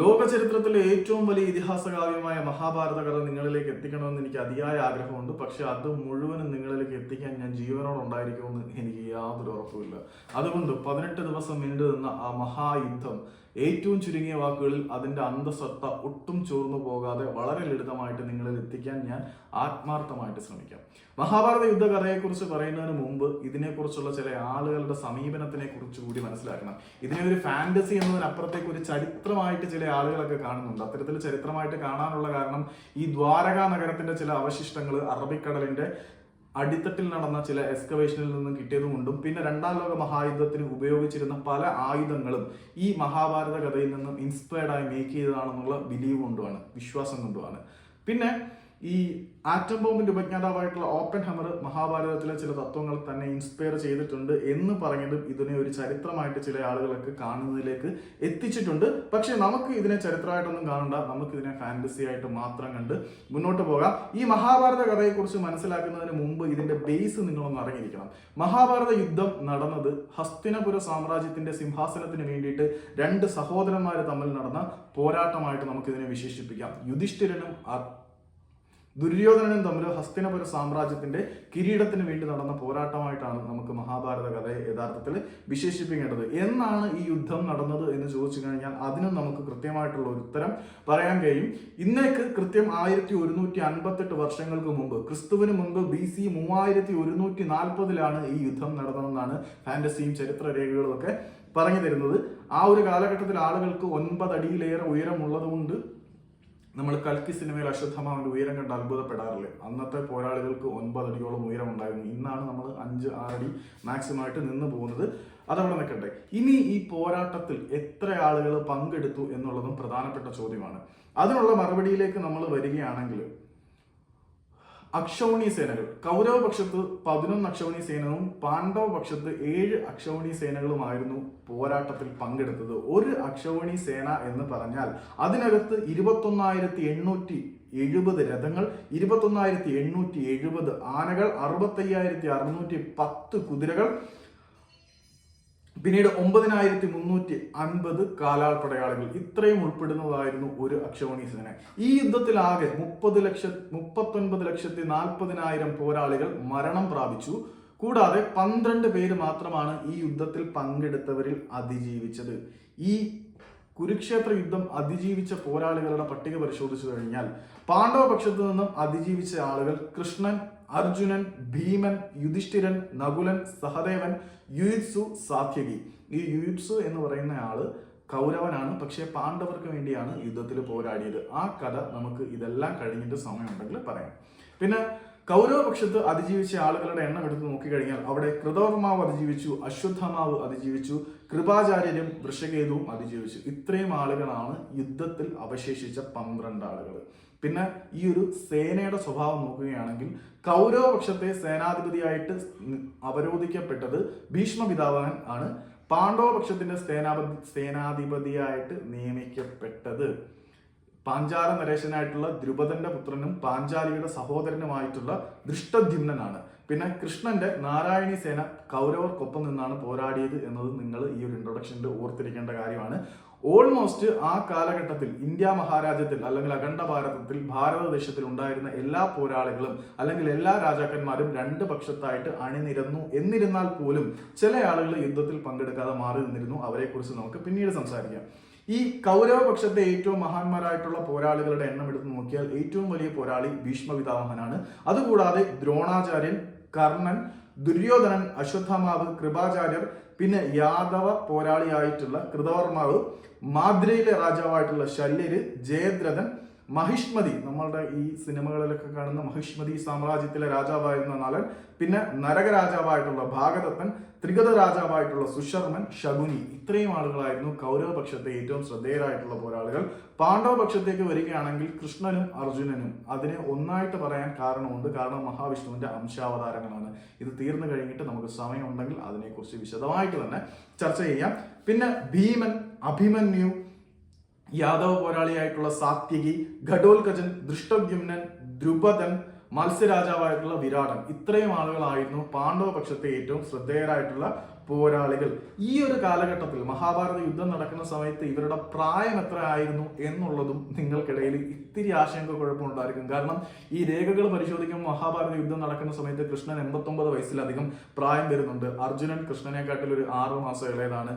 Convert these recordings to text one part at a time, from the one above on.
ലോക ചരിത്രത്തിലെ ഏറ്റവും വലിയ ഇതിഹാസ കാവ്യമായ മഹാഭാരത കഥ നിങ്ങളിലേക്ക് എത്തിക്കണമെന്ന് എനിക്ക് അതിയായ ആഗ്രഹമുണ്ട്. പക്ഷെ അത് മുഴുവനും നിങ്ങളിലേക്ക് എത്തിക്കാൻ ഞാൻ ജീവനോട് ഉണ്ടായിരിക്കുമെന്ന് എനിക്ക് യാതൊരു ഉറപ്പുമില്ല. അതുകൊണ്ട് പതിനെട്ട് ദിവസം നീണ്ടു നിന്ന ആ മഹായുദ്ധം ഏറ്റവും ചുരുങ്ങിയ വാക്കുകളിൽ അതിന്റെ അന്തസത്ത ഒട്ടും ചോർന്നു പോകാതെ വളരെ ലളിതമായിട്ട് നിങ്ങളിൽ എത്തിക്കാൻ ഞാൻ ആത്മാർത്ഥമായിട്ട് ശ്രമിക്കാം. മഹാഭാരത യുദ്ധകഥയെക്കുറിച്ച് പറയുന്നതിന് മുമ്പ് ഇതിനെക്കുറിച്ചുള്ള ചില ആളുകളുടെ സമീപനത്തിനെ കുറിച്ച് കൂടി മനസ്സിലാക്കണം. ഇതിനെ ഒരു ഫാന്റസി എന്നതിനപ്പുറത്തേക്ക് ഒരു ചരിത്രമായിട്ട് ചില ആളുകളൊക്കെ കാണുന്നുണ്ട്. അത്തരത്തിൽ ചരിത്രമായിട്ട് കാണാനുള്ള കാരണം ഈ ദ്വാരക നഗരത്തിന്റെ ചില അവശിഷ്ടങ്ങൾ അറബിക്കടലിന്റെ അടിത്തട്ടിൽ നടന്ന ചില എക്സ്കവേഷനിൽ നിന്നും കിട്ടിയതുകൊണ്ടും പിന്നെ രണ്ടാം ലോക മഹായുദ്ധത്തിന് ഉപയോഗിച്ചിരുന്ന പല ആയുധങ്ങളും ഈ മഹാഭാരത കഥയിൽ നിന്നും ഇൻസ്പയർഡായി മേക്ക് ചെയ്തതാണെന്നുള്ള ബിലീവ് കൊണ്ടുമാണ് വിശ്വാസം കൊണ്ടുമാണ്. പിന്നെ ഈ ആറ്റം ബോംബിന്റെ ഉപജ്ഞാതാവായിട്ടുള്ള ഓപ്പൻ ഹമർ മഹാഭാരതത്തിലെ ചില തത്വങ്ങൾ തന്നെ ഇൻസ്പയർ ചെയ്തിട്ടുണ്ട് എന്ന് പറഞ്ഞതും ഇതിനെ ഒരു ചരിത്രമായിട്ട് ചില ആളുകളൊക്കെ കാണുന്നതിലേക്ക് എത്തിച്ചിട്ടുണ്ട്. പക്ഷെ നമുക്ക് ഇതിനെ ചരിത്രമായിട്ടൊന്നും കാണണ്ട. നമുക്ക് ഇതിനെ ഫാന്റസി ആയിട്ട് മാത്രം കണ്ട് മുന്നോട്ട് പോകാം. ഈ മഹാഭാരത കഥയെക്കുറിച്ച് മനസ്സിലാക്കുന്നതിന് മുമ്പ് ഇതിന്റെ ബേസ് നിങ്ങളൊന്ന് അറിഞ്ഞിരിക്കണം. മഹാഭാരത യുദ്ധം നടന്നത് ഹസ്തിനപുര സാമ്രാജ്യത്തിന്റെ സിംഹാസനത്തിന് വേണ്ടിയിട്ട് രണ്ട് സഹോദരന്മാർ തമ്മിൽ നടന്ന പോരാട്ടമായിട്ട് നമുക്ക് ഇതിനെ വിശേഷിപ്പിക്കാം. യുധിഷ്ഠിരനും ദുര്യോധനനും തമ്മിൽ ഹസ്തിനപുര സാമ്രാജ്യത്തിന്റെ കിരീടത്തിന് വേണ്ടി നടന്ന പോരാട്ടമായിട്ടാണ് നമുക്ക് മഹാഭാരത കഥയെ യഥാർത്ഥത്തിൽ വിശേഷിപ്പിക്കേണ്ടത്. എന്നാണ് ഈ യുദ്ധം നടന്നത് എന്ന് ചോദിച്ചു കഴിഞ്ഞാൽ അതിനും നമുക്ക് കൃത്യമായിട്ടുള്ള ഒരു ഉത്തരം പറയാൻ കഴിയും. ഇന്നേക്ക് കൃത്യം ആയിരത്തി ഒരുന്നൂറ്റി അൻപത്തെട്ട് വർഷങ്ങൾക്ക് മുമ്പ് ക്രിസ്തുവിന് മുമ്പ് ബി സി മൂവായിരത്തി ഒരുന്നൂറ്റി നാൽപ്പതിലാണ് ഈ യുദ്ധം നടന്നതെന്നാണ് ഫാന്റസിയും ചരിത്ര രേഖകളും ഒക്കെ പറഞ്ഞു തരുന്നത് ആ ഒരു കാലഘട്ടത്തിൽ ആളുകൾക്ക് ഒൻപത് അടിയിലേറെ ഉയരമുള്ളത് കൊണ്ട് നമ്മൾ കൽക്കി സിനിമയിൽ അശ്വത്ഥമാവിന്റെ ഉയരം കണ്ട് അത്ഭുതപ്പെടാറില്ലേ? അന്നത്തെ പോരാളികൾക്ക് ഒൻപത് അടിയോളം ഉയരം ഉണ്ടായിരുന്നു ഇന്നാണ് നമ്മൾ അഞ്ച് ആറടി മാക്സിമം ആയിട്ട് നിന്ന് പോകുന്നത്. അതവിടെ നിൽക്കട്ടെ ഇനി ഈ പോരാട്ടത്തിൽ എത്ര ആളുകൾ പങ്കെടുത്തു എന്നുള്ളതും പ്രധാനപ്പെട്ട ചോദ്യമാണ്. അതിനുള്ള മറുപടിയിലേക്ക് നമ്മൾ വരികയാണെങ്കിൽ അക്ഷൗണി സേനകൾ. കൗരവ പക്ഷത്ത് പതിനൊന്ന് അക്ഷൗണി സേനകളും പാണ്ഡവ പക്ഷത്ത് ഏഴ് അക്ഷൗണി സേനകളുമായിരുന്നു പോരാട്ടത്തിൽ പങ്കെടുത്തത്. ഒരു അക്ഷൗണി സേന എന്ന് പറഞ്ഞാൽ അതിനകത്ത് ഇരുപത്തൊന്നായിരത്തി എണ്ണൂറ്റി എഴുപത് രഥങ്ങൾ ഇരുപത്തൊന്നായിരത്തി എണ്ണൂറ്റി എഴുപത് ആനകൾ അറുപത്തയ്യായിരത്തി അറുന്നൂറ്റി പത്ത് കുതിരകൾ പിന്നീട് ഒമ്പതിനായിരത്തി മുന്നൂറ്റി അൻപത് കാലാൾ പടയാളികൾ ഇത്രയും ഉൾപ്പെടുന്നതായിരുന്നു ഒരു അക്ഷോണി സേന. ഈ യുദ്ധത്തിൽ ആകെ മുപ്പത് ലക്ഷ മുപ്പത്തൊൻപത് ലക്ഷത്തി നാൽപ്പതിനായിരം പോരാളികൾ മരണം പ്രാപിച്ചു. കൂടാതെ പന്ത്രണ്ട് പേര് മാത്രമാണ് ഈ യുദ്ധത്തിൽ പങ്കെടുത്തവരിൽ അതിജീവിച്ചത്. ഈ കുരുക്ഷേത്ര യുദ്ധം അതിജീവിച്ച പോരാളികളുടെ പട്ടിക പരിശോധിച്ചു കഴിഞ്ഞാൽ പാണ്ഡവ പക്ഷത്തു നിന്നും അതിജീവിച്ച ആളുകൾ കൃഷ്ണൻ അർജുനൻ ഭീമൻ യുധിഷ്ഠിരൻ നകുലൻ സഹദേവൻ യുയുത്സു സാത്യകി. ഈ യുയുത്സു എന്ന് പറയുന്ന ആൾ കൗരവനാണ്. പക്ഷേ പാണ്ഡവർക്ക് വേണ്ടിയാണ് യുദ്ധത്തിൽ പോരാടിയത്. ആ കഥ നമുക്ക് ഇതെല്ലാം കഴിഞ്ഞിട്ട് സമയമുണ്ടെങ്കിൽ പറയാം. പിന്നെ കൗരവപക്ഷത്ത് അതിജീവിച്ച ആളുകളുടെ എണ്ണം എടുത്ത് നോക്കിക്കഴിഞ്ഞാൽ അവിടെ കൃതവർമാവ് അതിജീവിച്ചു അശ്വത്ഥമാവ് അതിജീവിച്ചു കൃപാചാര്യരും വൃഷകേതുവും അതിജീവിച്ചു. ഇത്രയും ആളുകളാണ് യുദ്ധത്തിൽ അവശേഷിച്ച പന്ത്രണ്ട് ആളുകൾ പിന്നെ ഈ ഒരു സേനയുടെ സ്വഭാവം നോക്കുകയാണെങ്കിൽ കൗരവപക്ഷത്തെ സേനാധിപതിയായിട്ട് അവരോധിക്കപ്പെട്ടത് ഭീഷ്മ പിതാമഹൻ ആണ്. പാണ്ഡവപക്ഷത്തിന്റെ സേനാപതി സേനാധിപതിയായിട്ട് നിയമിക്കപ്പെട്ടത്. പാഞ്ചാല നരേശനായിട്ടുള്ള ദ്രുപദന്റെ പുത്രനും പാഞ്ചാലിയുടെ സഹോദരനുമായിട്ടുള്ള ദൃഷ്ടദ്യുമ്നനാണ് പിന്നെ കൃഷ്ണന്റെ നാരായണി സേന കൗരവർക്കൊപ്പം നിന്നാണ് പോരാടിയത് എന്നത് നിങ്ങൾ ഈ ഒരു ഇൻട്രൊഡക്ഷനിൽ ഓർത്തിരിക്കേണ്ട കാര്യമാണ്. ഓൾമോസ്റ്റ് ആ കാലഘട്ടത്തിൽ ഇന്ത്യ മഹാരാജ്യത്തിൽ അല്ലെങ്കിൽ അഖണ്ഡ ഭാരതത്തിൽ ഭാരതദേശത്തിൽ ഉണ്ടായിരുന്ന എല്ലാ പോരാളികളും അല്ലെങ്കിൽ എല്ലാ രാജാക്കന്മാരും രണ്ട് പക്ഷത്തായിട്ട് അണിനിരന്നു. എന്നിരുന്നാൽ പോലും ചില ആളുകൾ യുദ്ധത്തിൽ പങ്കെടുക്കാതെ മാറി നിന്നിരുന്നു. അവരെക്കുറിച്ച് നമുക്ക് പിന്നീട് സംസാരിക്കാം. ഈ കൗരവപക്ഷത്തെ ഏറ്റവും മഹാന്മാരായിട്ടുള്ള പോരാളികളുടെ എണ്ണം എടുത്ത് നോക്കിയാൽ ഏറ്റവും വലിയ പോരാളി ഭീഷ്മ പിതാമഹനാണ് അതുകൂടാതെ ദ്രോണാചാര്യൻ കർണൻ ദുര്യോധനൻ അശ്വത്ഥമാവ് കൃപാചാര്യർ പിന്നെ യാദവ പോരാളിയായിട്ടുള്ള കൃതവർമാവ് മാദ്രയിലെ രാജാവായിട്ടുള്ള ശല്യര് ജയദ്രഥൻ മഹിഷ്മതി നമ്മളുടെ ഈ സിനിമകളിലൊക്കെ കാണുന്ന മഹിഷ്മതി സാമ്രാജ്യത്തിലെ രാജാവായിരുന്ന നലൻ പിന്നെ നരകരാജാവായിട്ടുള്ള ഭാഗതത്തൻ ത്രികത രാജാവായിട്ടുള്ള സുശർമൻ ശകുനി. ഇത്രയും ആളുകളായിരുന്നു കൗരവപക്ഷത്തെ ഏറ്റവും ശ്രദ്ധേയരായിട്ടുള്ള പോരാളികൾ. പാണ്ഡവപക്ഷത്തേക്ക് വരികയാണെങ്കിൽ കൃഷ്ണനും അർജുനനും അതിനെ ഒന്നായിട്ട് പറയാൻ കാരണമുണ്ട്. കാരണം മഹാവിഷ്ണുവിന്റെ അംശാവതാരങ്ങളാണ്. ഇത് തീർന്നു കഴിഞ്ഞിട്ട് നമുക്ക് സമയമുണ്ടെങ്കിൽ അതിനെക്കുറിച്ച് വിശദമായിട്ട് തന്നെ ചർച്ച ചെയ്യാം. പിന്നെ ഭീമൻ അഭിമന്യു യാദവ പോരാളിയായിട്ടുള്ള സാത്യകി ഘടോൽകജൻ ദൃഷ്ടവ്യുമ്നൻ ദ്രുപദൻ മത്സ്യരാജാവായിട്ടുള്ള വിരാടൻ. ഇത്രയും ആളുകളായിരുന്നു പാണ്ഡവ പക്ഷത്തെ ഏറ്റവും ശ്രദ്ധേയരായിട്ടുള്ള പോരാളികൾ. ഈ ഒരു കാലഘട്ടത്തിൽ മഹാഭാരത യുദ്ധം നടക്കുന്ന സമയത്ത് ഇവരുടെ പ്രായം എത്ര ആയിരുന്നു എന്നുള്ളതും നിങ്ങൾക്കിടയിൽ ഇത്തിരി ആശങ്ക കുഴപ്പമുണ്ടായിരിക്കും കാരണം ഈ രേഖകൾ പരിശോധിക്കുമ്പോൾ മഹാഭാരത യുദ്ധം നടക്കുന്ന സമയത്ത് കൃഷ്ണൻ എൺപത്തൊമ്പത് വയസ്സിലധികം പ്രായം വരുന്നുണ്ട് അർജുനൻ കൃഷ്ണനെക്കാട്ടിൽ ഒരു ആറ് മാസം ഇളയതാണ്.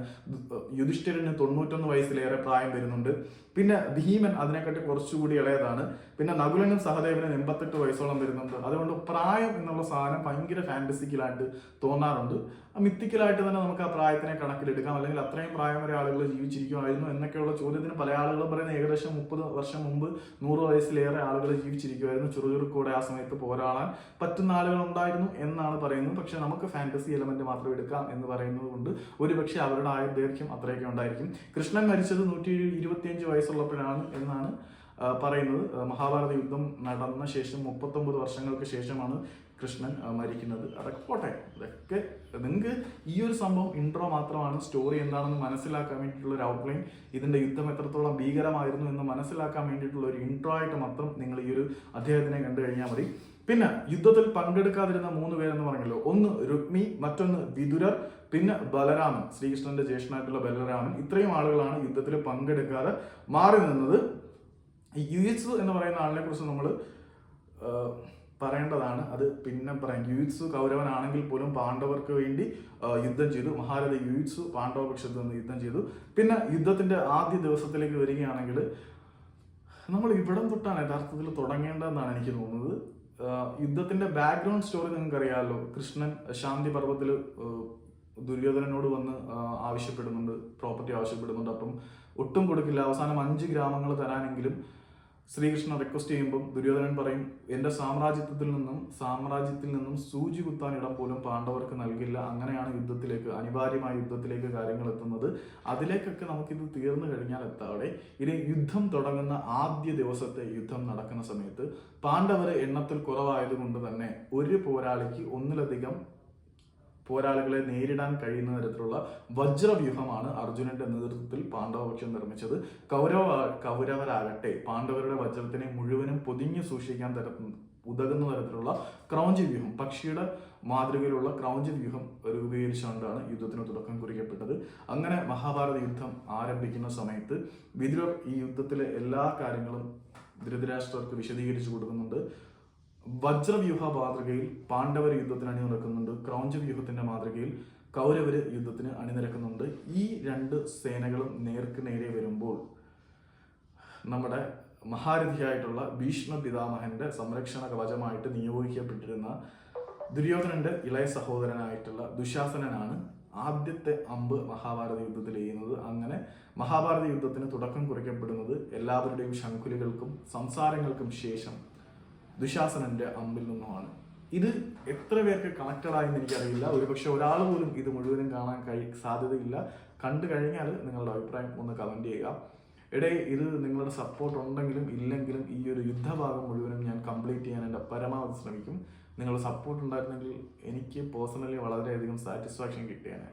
യുധിഷ്ഠിരന് തൊണ്ണൂറ്റൊന്ന് വയസ്സിലേറെ പ്രായം വരുന്നുണ്ട് പിന്നെ ഭീമൻ അതിനെക്കാട്ടി കുറച്ചുകൂടി ഇളയതാണ്. പിന്നെ നകുലനും സഹദേവനും എൺപത്തെട്ട് വയസ്സോളം വരുന്നുണ്ട്. അതുകൊണ്ട് പ്രായം എന്നുള്ള സാധനം ഭയങ്കര ഫാന്റസിക്കലായിട്ട് തോന്നാറുണ്ട്. മിത്തിക്കലായിട്ട് തന്നെ നമുക്ക് ആ പ്രായത്തിനെ കണക്കിലെടുക്കാം. അല്ലെങ്കിൽ അത്രയും പ്രായം വരെ ആളുകൾ ജീവിച്ചിരിക്കുമായിരുന്നു എന്നൊക്കെയുള്ള ചോദ്യത്തിന് പല ആളുകളും പറയുന്നത് ഏകദേശം മുപ്പത് വർഷം മുമ്പ് നൂറ് വയസ്സിലേറെ ആളുകൾ ജീവിച്ചിരിക്കുമായിരുന്നു. ചുറുചുറുക്കോടെ ആ സമയത്ത് പോരാളാൻ പറ്റുന്ന ആളുകൾ ഉണ്ടായിരുന്നു എന്നാണ് പറയുന്നത്. പക്ഷെ നമുക്ക് ഫാന്റസി എലമെന്റ് മാത്രം എടുക്കാം എന്ന് പറയുന്നത് കൊണ്ട് ഒരുപക്ഷെ അവരുടെ ആയുർദൈർഘ്യം അത്രയൊക്കെ ഉണ്ടായിരിക്കും. കൃഷ്ണൻ മരിച്ചത് നൂറ്റി ഇരുപത്തിയഞ്ച് വയസ്സുള്ളപ്പോഴാണ് എന്നാണ് പറയുന്നത്. മഹാഭാരത യുദ്ധം നടന്ന ശേഷം മുപ്പത്തൊമ്പത് വർഷങ്ങൾക്ക് ശേഷമാണ് കൃഷ്ണൻ മരിക്കുന്നത്. അതൊക്കെ പോട്ടെ. ഇതൊക്കെ നിങ്ങൾക്ക് ഈ ഒരു സംഭവം ഇൻട്രോ മാത്രമാണ്. സ്റ്റോറി എന്താണെന്ന് മനസ്സിലാക്കാൻ വേണ്ടിയിട്ടുള്ള ഒരു ഔട്ട്ലൈൻ ഇതിന്റെ യുദ്ധം എത്രത്തോളം ഭീകരമായിരുന്നു എന്ന് മനസ്സിലാക്കാൻ വേണ്ടിയിട്ടുള്ള ഒരു ഇൻട്രോ ആയിട്ട് മാത്രം നിങ്ങൾ ഈ ഒരു അദ്ദേഹത്തിനെ കണ്ടു കഴിഞ്ഞാൽ മതി. പിന്നെ യുദ്ധത്തിൽ പങ്കെടുക്കാതിരുന്ന മൂന്ന് പേരെന്ന് പറഞ്ഞല്ലോ. ഒന്ന് രുക്മി മറ്റൊന്ന് വിതുരർ പിന്നെ ബലരാമൻ ശ്രീകൃഷ്ണന്റെ ജ്യേഷ്ഠനായിട്ടുള്ള ബലരാമൻ. ഇത്രയും ആളുകളാണ് യുദ്ധത്തിൽ പങ്കെടുക്കാതെ മാറി നിന്നത്. എസ് എന്ന് പറയുന്ന ആളിനെ കുറിച്ച് നമ്മൾ പറയേണ്ടതാണ്. അത് പിന്നെ പറയാം. യുയിത്സു കൗരവനാണെങ്കിൽ പോലും പാണ്ഡവർക്ക് വേണ്ടി യുദ്ധം ചെയ്തു. മഹാരഥ യുയിത്സു പാണ്ഡവ പക്ഷത്ത് നിന്ന് യുദ്ധം ചെയ്തു. പിന്നെ യുദ്ധത്തിന്റെ ആദ്യ ദിവസത്തിലേക്ക് വരികയാണെങ്കിൽ നമ്മൾ ഇവിടം തൊട്ടാണ് യഥാർത്ഥത്തിൽ തുടങ്ങേണ്ടതെന്നാണ് എനിക്ക് തോന്നുന്നത്. യുദ്ധത്തിന്റെ ബാക്ക്ഗ്രൗണ്ട് സ്റ്റോറി നിങ്ങൾക്ക് അറിയാമല്ലോ കൃഷ്ണൻ ശാന്തി പർവത്തിൽ ദുര്യോധനനോട് വന്ന് ആവശ്യപ്പെടുന്നുണ്ട് പ്രോപ്പർട്ടി ആവശ്യപ്പെടുന്നുണ്ട്. അപ്പം ഒട്ടും കൊടുക്കില്ല. അവസാനം അഞ്ച് ഗ്രാമങ്ങൾ തരാനെങ്കിലും ശ്രീകൃഷ്ണൻ റിക്വസ്റ്റ് ചെയ്യുമ്പോൾ ദുര്യോധനൻ പറയും എന്റെ സാമ്രാജ്യത്തിൽ നിന്നും സാമ്രാജ്യത്തിൽ നിന്നും സൂചി കുത്താൻ ഇടം പോലും പാണ്ഡവർക്ക് നൽകില്ല. അങ്ങനെയാണ് യുദ്ധത്തിലേക്ക് അനിവാര്യമായ യുദ്ധത്തിലേക്ക് കാര്യങ്ങൾ എത്തുന്നത്. അതിലേക്കൊക്കെ നമുക്കിത് തീർന്നു കഴിഞ്ഞാൽ എത്താതെ ഇനി യുദ്ധം തുടങ്ങുന്ന ആദ്യ ദിവസത്തെ യുദ്ധം നടക്കുന്ന സമയത്ത് പാണ്ഡവരെ എണ്ണത്തിൽ കുറവായതുകൊണ്ട് തന്നെ ഒരു പോരാളിക്ക് ഒന്നിലധികം പോരാളികളെ നേരിടാൻ കഴിയുന്ന തരത്തിലുള്ള വജ്രവ്യൂഹമാണ് അർജുനന്റെ നേതൃത്വത്തിൽ പാണ്ഡവപക്ഷം നിർമ്മിച്ചത്. കൗരവ കൗരവരാകട്ടെ പാണ്ഡവരുടെ വജ്രത്തിനെ മുഴുവനും പൊതിഞ്ഞു സൂക്ഷിക്കാൻ തര ഉതകുന്ന തരത്തിലുള്ള ക്രൗഞ്ച് വ്യൂഹം പക്ഷിയുടെ മാതൃകയിലുള്ള ക്രൗഞ്ച് വ്യൂഹം രൂപീകരിച്ചുകൊണ്ടാണ് യുദ്ധത്തിന് തുടക്കം കുറിക്കപ്പെട്ടത്. അങ്ങനെ മഹാഭാരത യുദ്ധം ആരംഭിക്കുന്ന സമയത്ത് വിതുരർ ഈ യുദ്ധത്തിലെ എല്ലാ കാര്യങ്ങളും ധൃതരാഷ്ട്രർക്ക് വിശദീകരിച്ചു കൊടുക്കുന്നുണ്ട്. വജ്രവ്യൂഹ മാതൃകയിൽ പാണ്ഡവർ യുദ്ധത്തിന് അണിനിരക്കുന്നുണ്ട്. ക്രൗഞ്ച വ്യൂഹത്തിന്റെ മാതൃകയിൽ കൗരവര് യുദ്ധത്തിന് അണിനിരക്കുന്നുണ്ട്. ഈ രണ്ട് സേനകളും നേർക്ക് നേരെ വരുമ്പോൾ നമ്മുടെ മഹാരഥിയായിട്ടുള്ള ഭീഷ്മ പിതാമഹന്റെ സംരക്ഷണ കവചമായിട്ട് നിയോഗിക്കപ്പെട്ടിരുന്ന ദുര്യോധനന്റെ ഇളയ സഹോദരനായിട്ടുള്ള ദുശാസനനാണ് ആദ്യത്തെ അമ്പ് മഹാഭാരത യുദ്ധത്തിൽ ചെയ്യുന്നത് അങ്ങനെ മഹാഭാരത യുദ്ധത്തിന് തുടക്കം കുറിക്കപ്പെടുന്നത് എല്ലാവരുടെയും ശംഖുലികൾക്കും സംസാരങ്ങൾക്കും ശേഷം ദുശാസനന്റെ അമ്പിൽ നിന്നുമാണ്. ഇത് എത്ര പേർക്ക് കണക്റ്റഡ് ആയെന്ന് എനിക്കറിയില്ല. ഒരുപക്ഷെ ഒരാൾ പോലും ഇത് മുഴുവനും കാണാൻ കഴി സാധ്യതയില്ല. കണ്ടു കഴിഞ്ഞാൽ നിങ്ങളുടെ അഭിപ്രായം ഒന്ന് കമന്റ് ചെയ്യുക. ഇടയിൽ ഇത് നിങ്ങളുടെ സപ്പോർട്ട് ഉണ്ടെങ്കിലും ഇല്ലെങ്കിലും ഈ ഒരു യുദ്ധഭാഗം മുഴുവനും ഞാൻ കംപ്ലീറ്റ് ചെയ്യാൻ എന്റെ പരമാവധി ശ്രമിക്കും. നിങ്ങളുടെ സപ്പോർട്ട് ഉണ്ടായിരുന്നെങ്കിൽ എനിക്ക് പേഴ്സണലി വളരെയധികം സാറ്റിസ്ഫാക്ഷൻ കിട്ടിയേനെ.